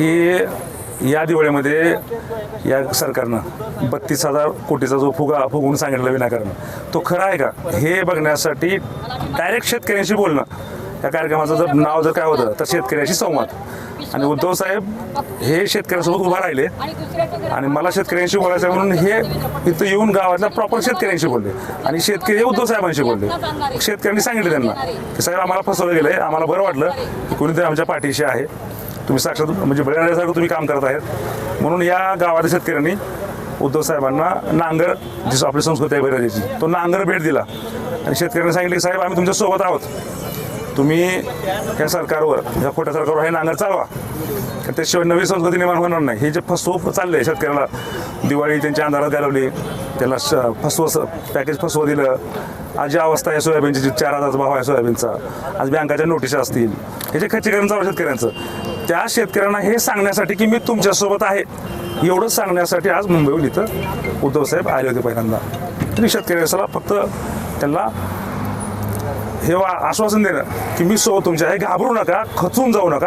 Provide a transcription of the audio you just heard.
की या दिवाळीमध्ये या सरकारनं बत्तीस हजार कोटीचा जो फुगा फुगून सांगितलं विनाकारण तो खरा आहे का? हे बघण्यासाठी डायरेक्ट शेतकऱ्यांशी बोलणं. या कार्यक्रमाचं जर नाव जर काय होतं तर शेतकऱ्याशी संवाद. आणि उद्धव साहेब हे शेतकऱ्यासोबत उभा राहिले. आणि मला शेतकऱ्यांशी बोलायचं आहे म्हणून हे इथं येऊन गावातल्या प्रॉपर शेतकऱ्यांशी बोलले. आणि शेतकरी हे उद्धव साहेबांशी बोलले. शेतकऱ्यांनी सांगितलं त्यांना. की साहेब आम्हाला फसवलं गेलं आहे आम्हाला बरं वाटलं की कोणीतरी आमच्या पाठीशी आहे. तुम्ही साक्षात म्हणजे बळीराजासारखं तुम्ही काम करत आहेत. म्हणून या गावातील शेतकऱ्यांनी उद्धव साहेबांना नांगर जी आपली संस्कृती आहे बळीराजाची तो नांगर भेट दिला. आणि शेतकऱ्यांनी सांगितले की साहेब आम्ही तुमच्यासोबत आहोत. तुम्ही या सरकारवर या खोट्या सरकारवर हे नांगर चालवा. कारण त्याशिवाय नवी संस्कृती निर्माण होणार नाही. हे जे फसवूप चालले शेतकऱ्याला दिवाळी त्यांच्या अंधारात घालवली त्याला श फसवं पॅकेज फसवं दिलं. आज जी अवस्था आहे सोयाबीनची चार हजारचा भाव आहे सोयाबीनचा आज बँकाच्या नोटिसा असतील. हे जे खच्चीकरण चालू शेतकऱ्यांचं त्या शेतकऱ्यांना हे सांगण्यासाठी की मी तुमच्यासोबत आहे. एवढंच सांगण्यासाठी आज मुंबईहून इथं. उद्धव साहेब आले होते पहिल्यांदा. तरी शेतकऱ्याला फक्त त्यांना हे वा- आश्वासन देणं की मी सो तुमच्या हे घाबरू नका खचून जाऊ नका.